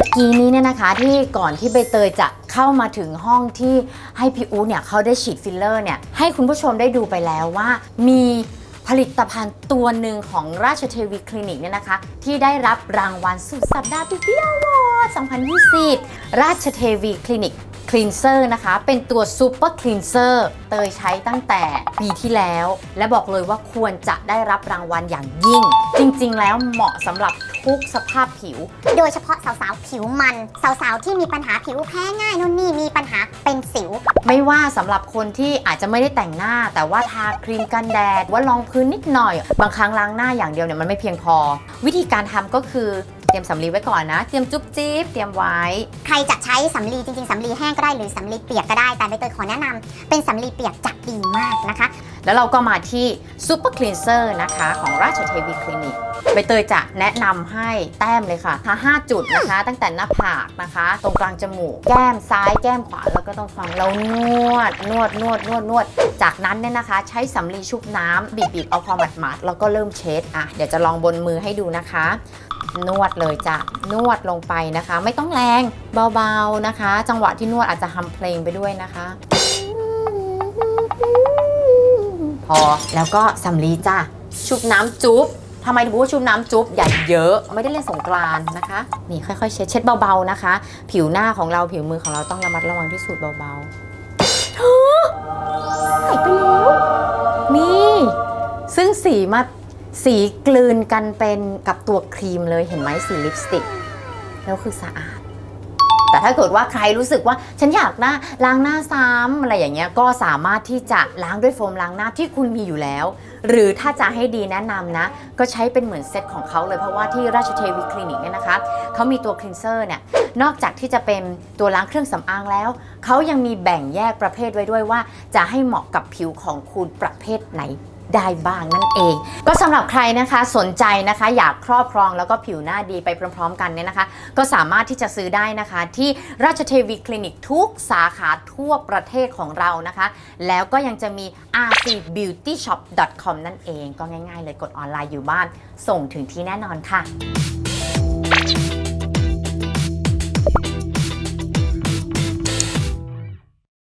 ตะกี้นี้เนี่ยนะคะที่ก่อนที่ใบเตยจะเข้ามาถึงห้องที่ให้พี่อู๋เนี่ยเขาได้ฉีดฟิลเลอร์เนี่ยให้คุณผู้ชมได้ดูไปแล้วว่ามีผลิตภัณฑ์ตัวหนึ่งของราชเทวีคลินิกเนี่ยนะคะ ที่ได้รับรางวัลสุดสัปดาห์พิพิอวอร์2020 ราชเทวีคลินิก คลีนเซอร์นะคะ เป็นตัวซูเปอร์คลีนเซอร์เตยใช้ตั้งแต่ปีที่แล้ว และบอกเลยว่าควรจะได้รับรางวัลอย่างยิ่ง จริงๆ แล้วเหมาะสำหรับทุกสภาพผิว โดยเฉพาะสาวๆ ผิวมัน สาวๆ ที่มีปัญหาผิวแพ้ง่ายนู่นนี่มีปัญหาเป็นสิว ไม่ว่าสำหรับคนที่อาจจะไม่ได้แต่งหน้า แต่ว่าทาครีมกันแดดว่ารองพื้นนิดหน่อย บางครั้งล้างหน้าอย่างเดียวเนี่ยมันไม่เพียงพอ วิธีการทำก็คือ เตรียมสำลีไว้ก่อนนะ เตรียมจุ๊บจิ๊บเตรียมไว้ ใครจะใช้สำลีจริงๆสำลีแห้งก็ได้หรือสำลีเปียกก็ได้ แต่ใบเตยขอแนะนำเป็นสำลีเปียกจะดีมากนะคะ แล้วเราก็มาที่ซูเปอร์คลีนเซอร์นะคะของราชเทวีคลินิกใบเตยจะแนะนำให้แต้มเลยค่ะทั้ง5จุดนะคะ ตั้งแต่หน้าผากนะคะ ตรงกลางจมูก แก้มซ้ายแก้มขวาแล้วก็ตรงฟังเรานวด นวดนวดนวดนวด จากนั้นเนี่ยนะคะ ใช้สำลีชุบน้ำบีบๆเอาพอหมาดๆแล้วก็เริ่มเช็ดอะเดี๋ยวจะลองบนมือให้ดูนะคะ นวดเลยจ้ะนวดลงไปนะคะ ไม่ต้องแรงเบาๆนะคะ จังหวะที่นวดอาจจะทำเพลงไปด้วยนะคะ พอแล้วก็สำลีจ้ะชุบน้ำจุ๊บทำไมถึงว่าชุบน้ำจุ๊บอย่เยอะ ไม่ได้เล่นสงกรานนะคะ นี่ค่อยๆ เช็ดเช็ดเบาๆนะคะ ผิวหน้าของเราผิวมือของเราต้องระมัดระวังที่สุดเบาๆเธอหายไปแล้ว นี่ ซึ่งสีมา สีกลืนกันเป็นกับตัวครีมเลยเห็นไหมสีลิปสติก แล้วคือสะอาด แต่ถ้าเกิดว่าใครรู้สึกว่าฉันอยากหน้าล้างหน้าซ้ำอะไรอย่างเงี้ยก็สามารถที่จะล้างด้วยโฟมล้างหน้าที่คุณมีอยู่แล้ว หรือถ้าจะให้ดีแนะนำนะ ก็ใช้เป็นเหมือนเซตของเขาเลยเพราะว่าที่ราชเทวีคลินิกเนี่ยนะคะเขามีตัวคลีนเซอร์เนี่ยนอกจากที่จะเป็นตัวล้างเครื่องสำอางแล้ว เขายังมีแบ่งแยกประเภทไว้ด้วยว่า จะให้เหมาะกับผิวของคุณประเภทไหน ได้บ้างนั่นเอง ก็สำหรับใครนะคะสนใจนะคะ อยากครอบครองแล้วก็ผิวหน้าดีไปพร้อม ๆ กันเนี่ยนะคะ ก็สามารถที่จะซื้อได้นะคะ ที่ราชเทวีคลินิกทุกสาขาทั่วประเทศของเรานะคะ แล้วก็ยังจะมี rcbeautyshop.com นั่นเอง ก็ง่าย ๆ เลยกดออนไลน์อยู่บ้าน ส่งถึงที่แน่นอนค่ะ